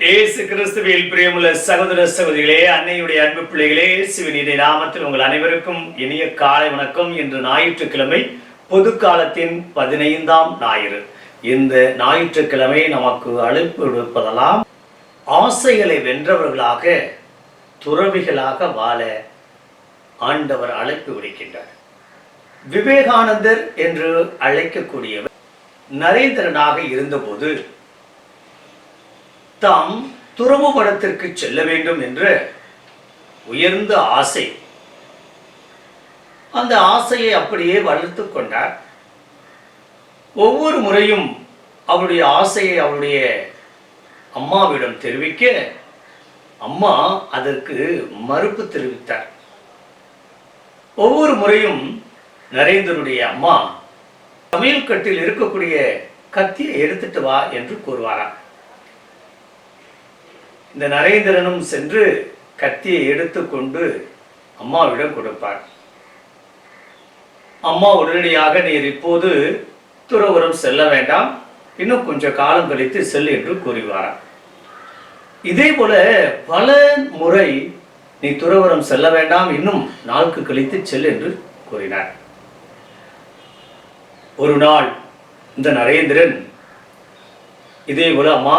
ஏசு கிறிஸ்துவில் பிரியமுள்ள சகோதர சகோதரிகளே அன்னையுடைய அன்பு பிள்ளைகளே சிவனிடைய நாமத்தில் உங்கள் அனைவருக்கும் இனிய காலை வணக்கம். இன்று ஞாயிற்றுக்கிழமை பொது காலத்தின் பதினைந்தாம் ஞாயிறு. இந்த ஞாயிற்றுக்கிழமை நமக்கு அழைப்பு விடுப்பதெல்லாம் ஆசைகளை வென்றவர்களாக துறவிகளாக வாழ ஆண்டவர் அழைப்பு விடுக்கின்றார். விவேகானந்தர் என்று அழைக்கக்கூடியவர் நரேந்திரனாக இருந்தபோது தாம் துறவு மடத்திற்கு செல்ல வேண்டும் என்ற உயர்ந்த ஆசை. அந்த ஆசையை அப்படியே வளர்த்து கொண்டார். ஒவ்வொரு முறையும் அவருடைய ஆசையை அவருடைய அம்மாவிடம் தெரிவிக்க அம்மா அதற்கு மறுப்பு தெரிவித்தார். ஒவ்வொரு முறையும் நரேந்திரனுடைய அம்மா சமையல் கட்டில் இருக்கக்கூடிய கத்தியை எடுத்துட்டு வா என்று கூறுவாராம். இந்த நரேந்திரனும் சென்று கத்தியை எடுத்துக்கொண்டு அம்மாவிடம் கொடுப்பார். அம்மா உடனடியாக நீர் இப்போது துறவரம் செல்ல வேண்டாம். இன்னும் கொஞ்சம் காலம் கழித்து செல் என்று கூறிவார் இதே போல பல முறை நீ துறவரம் செல்ல வேண்டாம். இன்னும் நாளுக்கு கழித்து செல் என்று கூறினார். ஒரு நாள் இந்த நரேந்திரன் இதே போல அம்மா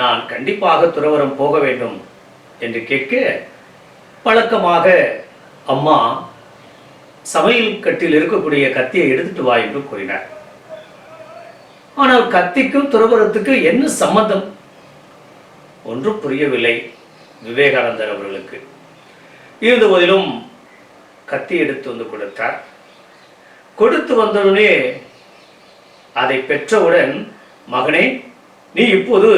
நான் கண்டிப்பாக துறவரம் போக வேண்டும் என்று கேட்க பழக்கமாக அம்மா சமையல் கட்டில் இருக்கக்கூடிய கத்தியை எடுத்துட்டு வா என்று கூறினார். ஆனால் கத்திக்கும் துறவரத்துக்கு என்ன சம்பந்தம்? ஒன்றும் புரியவில்லை விவேகானந்தர் அவர்களுக்கு. இருந்த போதிலும் கத்தி எடுத்து வந்து கொடுத்தார். கொடுத்து வந்தவுடனே அதை பெற்றவுடன் மகனே நீ இப்போது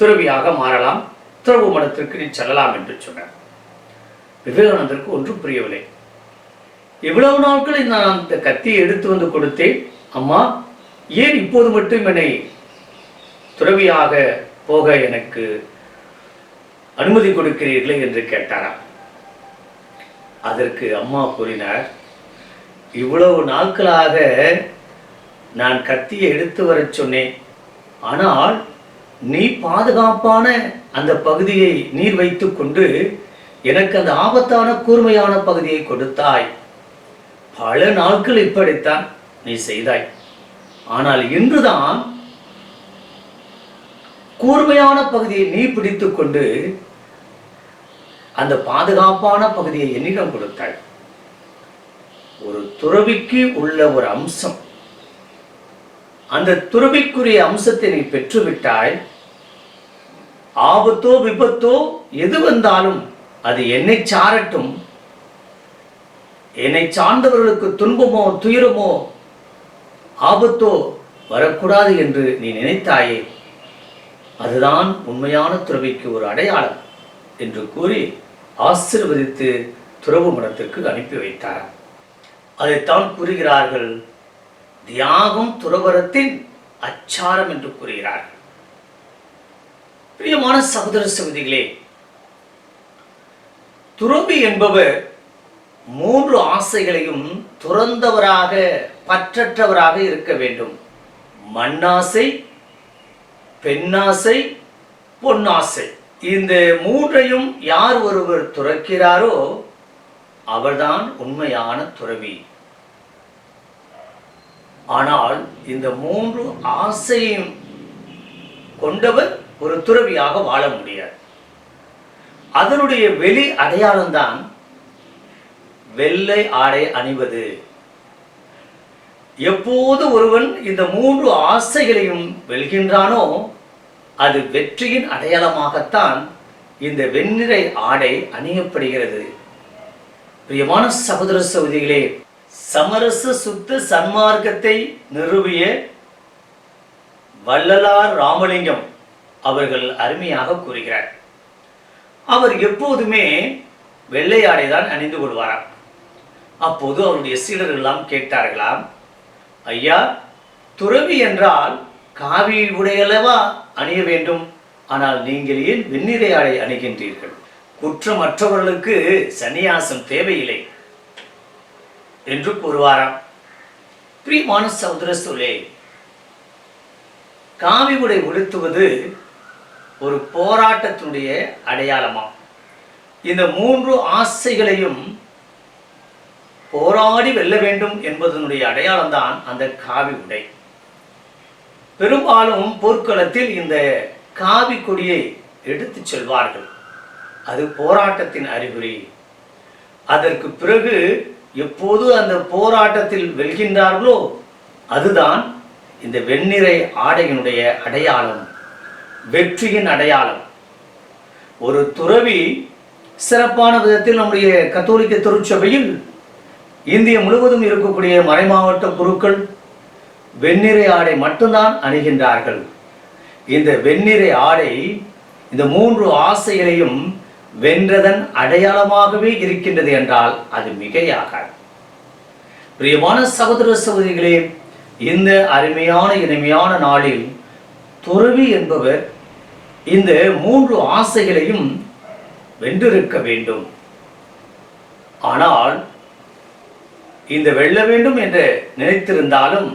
துறவியாக மாறலாம் துறவு மடத்திற்கு நீ செல்லலாம் என்று சொன்னார். விவேகானந்தருக்கு ஒன்றும் புரியவில்லை. இவ்வளவு நாட்கள் நான் அந்த கத்தியை எடுத்து வந்து கொடுத்தேன். அம்மா ஏன் இப்போது மட்டும் என்னை துறவியாக போக எனக்கு அனுமதி கொடுக்கிறீர்களே? என்று கேட்டாராம். அதற்கு அம்மா கூறினார் இவ்வளவு நாட்களாக நான் கத்தியை எடுத்து வரச் சொன்னேன். ஆனால் நீ பாதுகாப்பான அந்த பகுதியை நீர் வைத்துக் கொண்டு எனக்கு அந்த ஆபத்தான கூர்மையான பகுதியை கொடுத்தாய். பல நாட்கள் இப்படித்தான் நீ செய்தாய். ஆனால் இன்றுதான் கூர்மையான பகுதியை நீ பிடித்துக் கொண்டு அந்த பாதுகாப்பான பகுதியை என்னிடம் கொடுத்தாய். ஒரு துறவிக்கு உள்ள ஒரு அம்சம். அந்த துருபிக்குரிய அம்சத்தை நீ பெற்றுவிட்டாய். ஆபத்தோ விபத்தோ எது வந்தாலும் அது என்னை சாரட்டும். என்னை சார்ந்தவர்களுக்கு துன்பமோ துயரமோ ஆபத்தோ வரக்கூடாது என்று நீ நினைத்தாயே. அதுதான் உண்மையான துறவிக்கு ஒரு அடையாளம் என்று கூறி ஆசிர்வதித்து துறவு மனத்திற்கு அனுப்பி வைத்தார். அதைத்தான் கூறுகிறார்கள் தியாகம் துறவரத்தின் அச்சாரம் என்று கூறுகிறார்கள் பிரியமான சகோதர சகோதரிகளே துறவி என்பவர் மூன்று ஆசைகளையும் துறந்தவராக பற்றற்றவராக இருக்க வேண்டும். மண்ணாசை பெண்ணாசை பொன்னாசை. இந்த மூன்றையும் யார் ஒருவர் துறக்கிறாரோ அவர்தான் உண்மையான துறவி. ஆனால் இந்த மூன்று ஆசையும் கொண்டவர் ஒரு துறவியாக வாழ முடியாது. அதனுடைய வெளி அடையாளம்தான் வெள்ளை ஆடை அணிவது. எப்போது ஒருவன் இந்த மூன்று ஆசைகளையும் வெல்கின்றானோ அது வெற்றியின் அடையாளமாகத்தான் இந்த வெண்ணிறை ஆடை அணியப்படுகிறது. பிரியமான சகோதர சகோதரிகளே சமரச சுத்த சன்மார்க்கத்தை நிறுவிய வள்ளலார் ராமலிங்கம் அவர்கள் அருமையாக கூறுகிறார். அவர் எப்போதுமே வெள்ளை ஆடைதான் அணிந்து கொள்வாராம். அப்போது அவருடைய சீடர்கள் எல்லாம் கேட்டார்களாம் ஐயா துறவி என்றால் காவி உடையளவா அணிய வேண்டும்? ஆனால் நீங்கள் ஏன் வெண்ணிறை ஆடை அணிகின்றீர்கள்? குற்றமற்றவர்களுக்கு சன்னியாசம் தேவையில்லை. என்று கூறுவாராம். பிரியமான சகோதர சொல்லே காவி உடை உடுத்துவது ஒரு போராட்டத்தினுடைய அடையாளமாம் இந்த மூன்று ஆசைகளையும் போராடி வெல்ல வேண்டும் என்பதனுடைய அடையாளம்தான் அந்த காவி உடை. பெரும்பாலும் போர்க்களத்தில் இந்த காவி கொடியை எடுத்துச் செல்வார்கள். அது போராட்டத்தின் அறிகுறி. அதற்கு பிறகு எப்போது அந்த போராட்டத்தில் வெல்கின்றார்களோ அதுதான் இந்த வெண்ணிறை ஆடையினுடைய அடையாளம் வெற்றியின் அடையாளம். ஒரு துறவி சிறப்பான விதத்தில் நம்முடைய கத்தோலிக்க திருச்சபையில் இந்திய முழுவதும் இருக்கக்கூடிய மறைமாவட்ட குருக்கள் வெண்ணிறை ஆடை மட்டும்தான் அணிகின்றார்கள். இந்த வெண்ணிறை ஆடை இந்த மூன்று ஆசைகளையும் வென்றதன் அடையாளமாகவே இருக்கின்றது என்றால் அது மிகையாகாது. பிரியமான சகோதர சகோதரிகளே இந்த அருமையான இனிமையான நாளில் துறவி என்பவர் இந்த மூன்று ஆசைகளையும் வென்றிருக்க வேண்டும். ஆனால் இந்த வெல்ல வேண்டும் என்று நினைத்திருந்தாலும்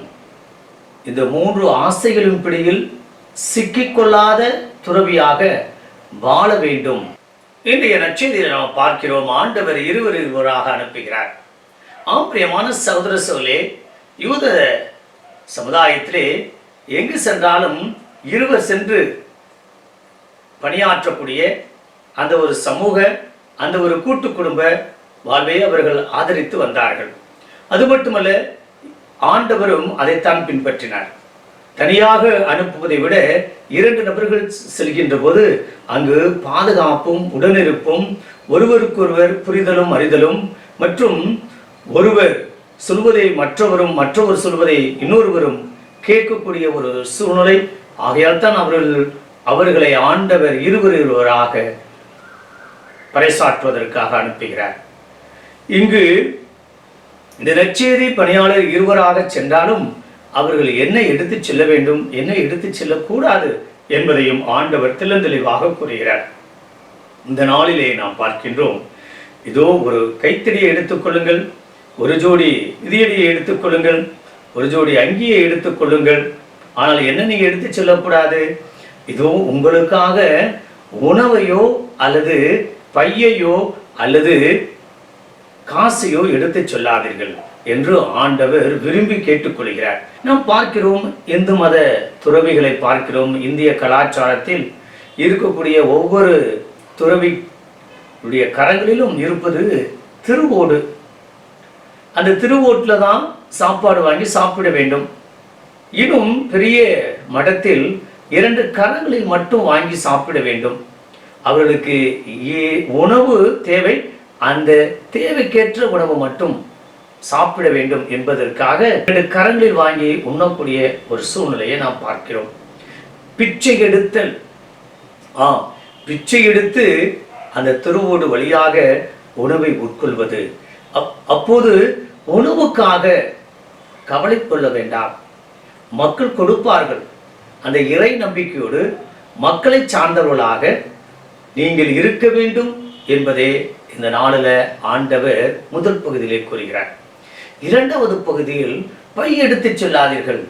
இந்த மூன்று ஆசைகளின் பிடியில் சிக்கிக்கொள்ளாத துறவியாக வாழ வேண்டும். இன்றைய நச்செய்தியில் நாம் பார்க்கிறோம் ஆண்டவர் இருவர் இருவராக அனுப்புகிறார். ஆம் பிரியமான சகோதர சோலே யூத சமுதாயத்திலே எங்கு சென்றாலும் இருவர் சென்று பணியாற்றக்கூடிய அந்த ஒரு சமூக அந்த ஒரு கூட்டு குடும்ப வாழ்வை அவர்கள் ஆதரித்து வந்தார்கள். அது மட்டுமல்ல ஆண்டவரும் அதைத்தான் பின்பற்றினார். தனியாக அனுப்புவதை விட இரண்டு நபர்கள் செல்கின்ற போது அங்கு பாதுகாப்பும் உடனிருப்பும் ஒருவருக்கொருவர் புரிதலும் அறிதலும் மற்றும் ஒருவர் சொல்வதை மற்றவரும் மற்றவர் சொல்வதை இன்னொருவரும் கேட்கக்கூடிய ஒரு சூழ்நிலை. ஆகையால் தான் அவர்கள் அவர்களை ஆண்டவர் இருவர் இருவராக பறைசாற்றுவதற்காக அனுப்புகிறார். இங்கு இந்த நச்சேரி பணியாளர் இருவராக சென்றாலும் அவர்கள் என்ன எடுத்துச் செல்ல வேண்டும் என்ன எடுத்துச் செல்லக்கூடாது என்பதையும் ஆண்டவர் தெளிவாக கூறுகிறார். இந்த நாளிலே நாம் பார்க்கின்றோம் இதோ ஒரு கைத்தடியை எடுத்துக்கொள்ளுங்கள் ஒரு ஜோடி விதியடியை எடுத்துக்கொள்ளுங்கள் ஒரு ஜோடி அங்கியை எடுத்துக்கொள்ளுங்கள் ஆனால் என்ன நீங்கள் எடுத்துச் செல்லக்கூடாது? இதோ உங்களுக்காக உணவையோ அல்லது பையையோ அல்லது காசையோ எடுத்துச் சொல்லாதீர்கள். என்று ஆண்டவர் விரும்பி கேட்டுக்கொள்கிறார். நாம் பார்க்கிறோம் இந்து மத துறவிகளை பார்க்கிறோம். இந்திய கலாச்சாரத்தில் இருக்கக்கூடிய ஒவ்வொரு துறவியுடைய கரங்களிலும் இருப்பது திருவோடு. அந்த திருவோட்டில் தான் சாப்பாடு வாங்கி சாப்பிட வேண்டும். இன்னும் பெரிய மடத்தில் இரண்டு கரங்களில் மட்டும் வாங்கி சாப்பிட வேண்டும். அவர்களுக்கு ஏ- உணவு தேவை. அந்த தேவைக்கேற்ற உணவு மட்டும் சாப்பிட வேண்டும் என்பதற்காக இரண்டு கரங்களில் வாங்கி உண்ணக்கூடிய ஒரு சூழ்நிலையை நாம் பார்க்கிறோம். பிச்சை எடுத்தல். ஆ பிச்சை எடுத்து அந்த திருவோடு வழியாக உணவை உட்கொள்வது. அப்- அப்போது உணவுக்காக கவலை கொள்ள வேண்டாம். மக்கள் கொடுப்பார்கள். அந்த இறை நம்பிக்கையோடு மக்களை சார்ந்தவர்களாக நீங்கள் இருக்க வேண்டும் என்பதே இந்த நாளில் ஆண்டவர் முதல் பகுதியிலே கூறுகிறார். இரண்டாவது பகுதியில் பை எடுத்து செல்லாதீர்கள்.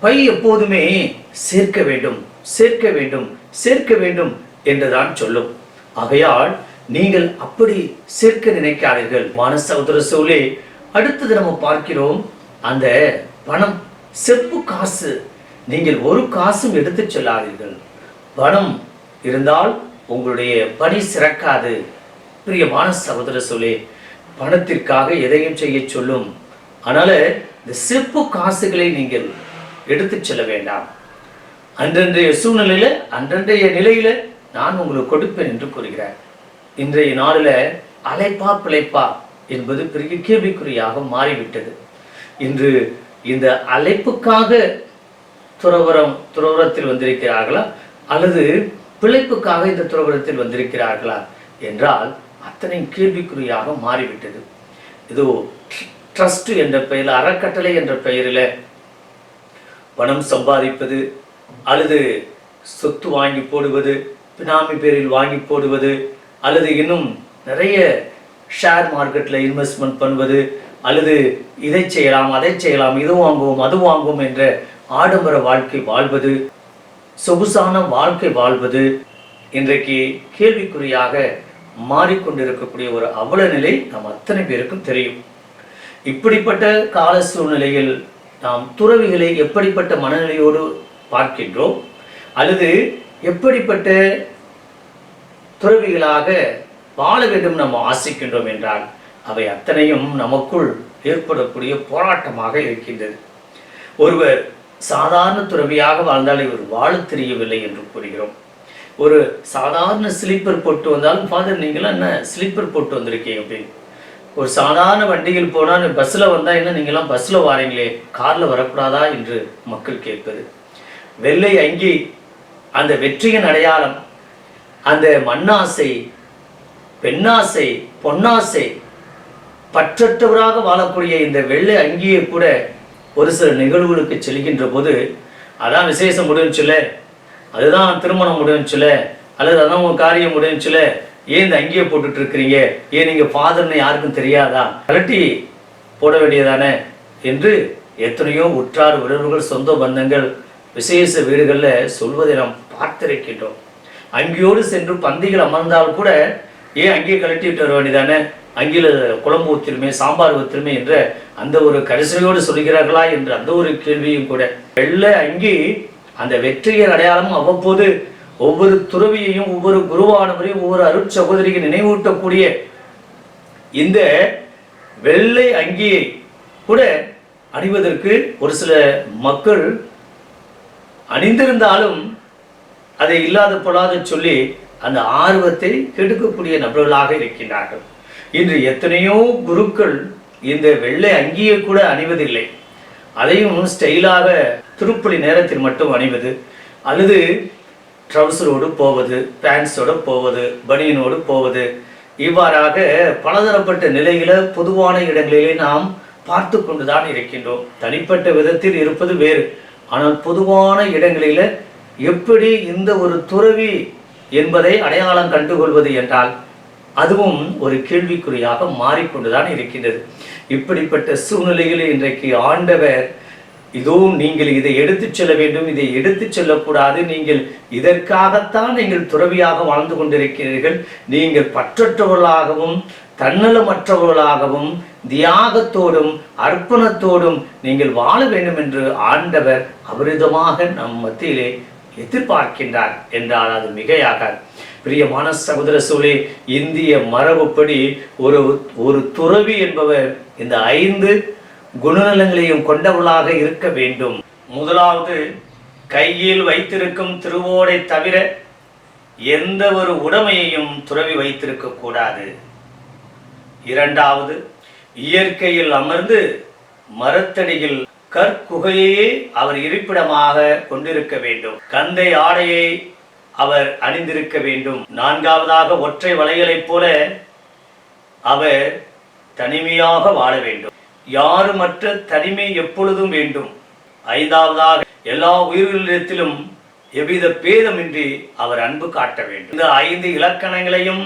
பை எப்போதுமே சேர்க்க வேண்டும் சேர்க்க வேண்டும் சேர்க்க வேண்டும் என்றுதான் சொல்லும். ஆகையால் நீங்கள் அப்படி சேர்க்க நினைக்காதீர்கள். மானசௌதர சோலே அடுத்தது நம்ம பார்க்கிறோம் அந்த பணம் செப்பு காசு. நீங்கள் ஒரு காசும் எடுத்துச் செல்லாதீர்கள். பணம் இருந்தால் உங்களுடைய பணி சிறக்காது. பிரியமான சகோதர சொல்லே பணத்திற்காக எதையும் செய்ய சொல்லும். அதனால இந்த செப்பு காசுகளை நீங்கள் எடுத்துச் செல்ல வேண்டாம். அன்றன்றைய சூழ்நிலையில அன்றன்றைய நிலையில நான் உங்களுக்கு கொடுப்பேன் என்று கூறுகிறார். இன்றைய நாளில் அழைப்பா பிழைப்பா என்பது பெரிய கேள்விக்குறியாக மாறிவிட்டது. இன்று இந்த அழைப்புக்காக துறவரம் துறவரத்தில் வந்திருக்கிறார்களா? அல்லது பிழைப்புக்காக இந்த துறவரத்தில் வந்திருக்கிறார்களா? என்றால் அத்தனை கேள்விக்குறியாக மாறிவிட்டது. இதோ ட்ரஸ்ட் என்ற பெயரில் அறக்கட்டளை என்ற பெயரில் பணம் சம்பாதிப்பது அல்லது சொத்து வாங்கி போடுவது பினாமி பேரில் வாங்கி போடுவது அல்லது இன்னும் நிறைய ஷேர் மார்க்கெட்டில் இன்வெஸ்ட்மெண்ட் பண்ணுவது அல்லது இதை செய்யலாம் அதை செய்யலாம் இது வாங்குவோம் அது வாங்குவோம் என்ற ஆடம்பர வாழ்க்கை வாழ்வது சொகுசான வாழ்க்கை வாழ்வது இன்றைக்கு கேள்விக்குறியாக மாறிக்கொண்டிருக்கக்கூடிய ஒரு அவல நிலை நம் அத்தனை பேருக்கும் தெரியும். இப்படிப்பட்ட கால சூழ்நிலையில் நாம் துறவிகளை எப்படிப்பட்ட மனநிலையோடு பார்க்கின்றோம்? அல்லது எப்படிப்பட்ட துறவிகளாக வாழ வேண்டும் நாம் ஆசிக்கின்றோம் என்றால் அவை அத்தனையும் நமக்குள் ஏற்படக்கூடிய போராட்டமாக இருக்கின்றது. ஒருவர் சாதாரண துறவியாக வாழ்ந்தால் இவர் வாழத் தெரியவில்லை என்று கூறுகிறோம். ஒரு சாதாரண ஸ்லீப்பர் போட்டு வந்தாலும் ஃபாதர் நீங்களாம் என்ன ஸ்லீப்பர் போட்டு வந்திருக்கீங்க? அப்படின்னு. ஒரு சாதாரண வண்டியில் போனால் பஸ்ஸில் வந்தால் என்ன நீங்களாம் பஸ்ஸில் வாரீங்களே? காரில் வரக்கூடாதா? என்று மக்கள் கேட்பது. வெள்ளை அங்கி அந்த வெற்றியின் அடையாளம் அந்த மண்ணாசை பெண்ணாசை பொன்னாசை பற்றற்றவராக வாழக்கூடிய இந்த வெள்ளை அங்கியை கூட ஒரு சில நிகழ்வுகளுக்கு செல்கின்ற போது அதான் விசேஷம் முடிஞ்சுல அதுதான் திருமணம் முடிஞ்சுல அல்லது அதான் உங்கள் காரியம் முடிஞ்சுல ஏன் இந்த அங்கேயே போட்டுட்டு இருக்கிறீங்க ஏன் நீங்க ஃபாதர்னு யாருக்கும் தெரியாதா? கலட்டி போட வேண்டியதானே? என்று எத்தனையோ உற்றார் உறவுகள் சொந்த பந்தங்கள் விசேஷ வீடுகளில் சொல்வதை நாம் பார்த்திருக்கின்றோம். அங்கேயோடு சென்று பந்திகள் அமர்ந்தால் கூட ஏன் அங்கேயே கலட்டிட்டு வர வேண்டியதானே? அங்கில குழம்பு ஊத்திருமே சாம்பார் ஊத்திருமே என்ற அந்த ஒரு கரிசனையோடு சொல்கிறார்களா என்ற அந்த ஒரு கேள்வியும் கூட. வெள்ளை அங்கி அந்த வெற்றியின் அடையாளமும் அவ்வப்போது ஒவ்வொரு துறவியையும் ஒவ்வொரு குருவானவரையும் ஒவ்வொரு அருட்சகோதரிக்கு நினைவூட்டக்கூடிய இந்த வெள்ளை அங்கியை கூட அணிவதற்கு ஒரு சில மக்கள் அணிந்திருந்தாலும் அதை இல்லாத பொல்லாத சொல்லி அந்த ஆர்வத்தை கெடுக்கக்கூடிய நபர்களாக இருக்கின்றார்கள். இன்று எத்தனையோ குருக்கள் இந்த வெள்ளை அங்கியை கூட அணிவதில்லை. அதையும் ஸ்டைலாக திருப்பலி நேரத்தில் மட்டும் அணிவது அல்லது ட்ரவுசரோடு போவது பேண்ட்ஸோடு போவது பனியனோடு போவது. இவ்வாறாக பலதரப்பட்ட நிலைகளை பொதுவான இடங்களிலே நாம் பார்த்து கொண்டுதான் இருக்கின்றோம். தனிப்பட்ட விதத்தில் இருப்பது வேறு. ஆனால் பொதுவான இடங்களில எப்படி இந்த ஒரு துறவி என்பதை அடையாளம் கண்டுகொள்வது என்றால் அதுவும் ஒரு கேள்விக்குறியாக மாறிக்கொண்டுதான் இருக்கின்றது. இப்படிப்பட்ட சூழ்நிலையில் இன்றைக்கு ஆண்டவர் இதோ நீங்கள் இதை எடுத்துச் செல்ல வேண்டும் இதை எடுத்துச் செல்லக்கூடாது. நீங்கள் இதற்காகத்தான் நீங்கள் துறவியாக வாழ்ந்து கொண்டிருக்கிறீர்கள். நீங்கள் பற்றற்றவர்களாகவும் தன்னலமற்றவர்களாகவும் தியாகத்தோடும் அர்ப்பணத்தோடும் நீங்கள் வாழ வேண்டும் என்று ஆண்டவர் அபரிதமாக நம் மத்தியிலே எதிர்பார்க்கின்றார் என்றால் அது மிகையாகாது. பிரியமான சகோதர சூழே இந்திய மரபுப்படி ஒரு ஒரு துறவி என்பவர் இந்த ஐந்து குணநலங்களையும் கொண்டவர்களாக இருக்க வேண்டும். முதலாவது கையில் வைத்திருக்கும் திருவோடை தவிர எந்த ஒரு உடைமையையும் துறவி வைத்திருக்க கூடாது. இரண்டாவது இயற்கையில் அமர்ந்து மரத்தடியில் கற்குகையே அவர் இருப்பிடமாக கொண்டிருக்க வேண்டும். கந்தை ஆடையை அவர் அணிந்திருக்க வேண்டும். நான்காவதாக ஒற்றை வலைகளைப் போல அவர் தனிமையாக வாழ வேண்டும். யாருமற்ற தனிமை எப்பொழுதும் வேண்டும். ஐந்தாவதாக எல்லா உயிர்களிடத்திலும் எவ்வித பேதமின்றி அவர் அன்பு காட்ட வேண்டும். இந்த ஐந்து இலக்கணங்களையும்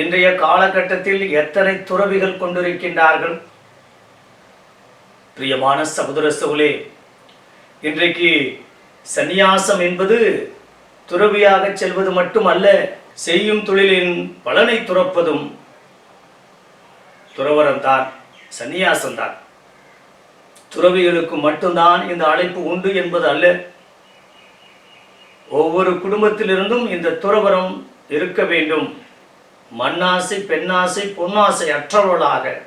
இன்றைய காலகட்டத்தில் எத்தனை துறவிகள் கொண்டிருக்கின்றார்கள்? பிரியமான சகோதர சோலே இன்றைக்கு சந்நியாசம் என்பது துறவியாக செல்வது மட்டுமல்ல செய்யும் தொழிலின் பலனை துறப்பதும் துறவரம்தான் சந்நியாசம்தான். துறவிகளுக்கு மட்டும்தான் இந்த அழைப்பு உண்டு என்பது அல்ல. ஒவ்வொரு குடும்பத்திலிருந்தும் இந்த துறவரம் இருக்க வேண்டும். மண்ணாசை பெண்ணாசை பொன்னாசை அற்றவர்களாக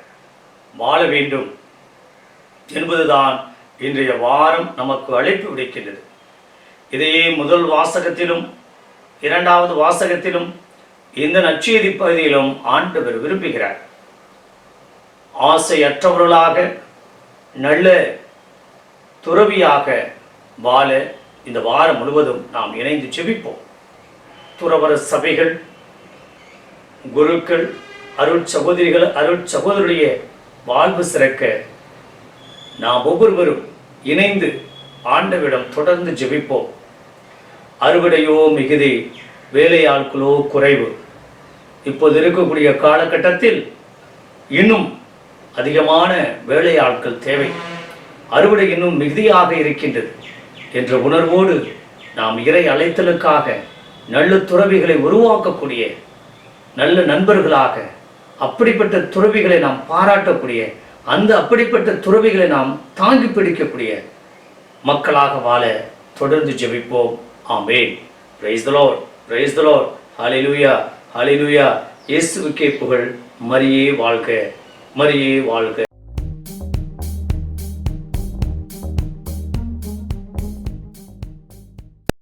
வாழ வேண்டும் என்பதுதான் இன்றைய வாரம் நமக்கு அழைப்பு விடுக்கின்றது. இதையே முதல் வாசகத்திலும் இரண்டாவது வாசகத்திலும் இந்த நற்செய்தி பகுதியிலும் ஆண்டவர் விரும்புகிறார். ஆசையற்றவர்களாக நல்ல துறவியாக வாழ இந்த வாரம் முழுவதும் நாம் இணைந்து செபிப்போம் துறவர சபைகள் குருக்கள் அருள் சகோதரிகள் அருள் சகோதரருடைய வாழ்வு சிறக்க நாம் ஒவ்வொருவரும் இணைந்து ஆண்டவிடம் தொடர்ந்து ஜெபிப்போம். அறுவடையோ மிகுதி வேலையாட்களோ குறைவு. இப்போது இருக்கக்கூடிய காலகட்டத்தில் இன்னும் அதிகமான வேலையாட்கள் தேவை. அறுவடை இன்னும் மிகுதியாக இருக்கின்றது. என்ற உணர்வோடு நாம் இறை அழைத்தலுக்காக நல்ல துறவிகளை உருவாக்கக்கூடிய நல்ல நண்பர்களாக அப்படிப்பட்ட துறவிகளை நாம் பாராட்டக்கூடிய அந்த அப்படிப்பட்ட துறவிகளை நாம் தாங்கி பிடிக்கக்கூடிய மக்களாக வாழ தொடர்ந்து ஜெபிப்போம். Amen. Praise the lord praise the lord lord ஹalleluya இயேசுவுக்கே புகழ். மரியே வாழ்க. மரியே வாழ்க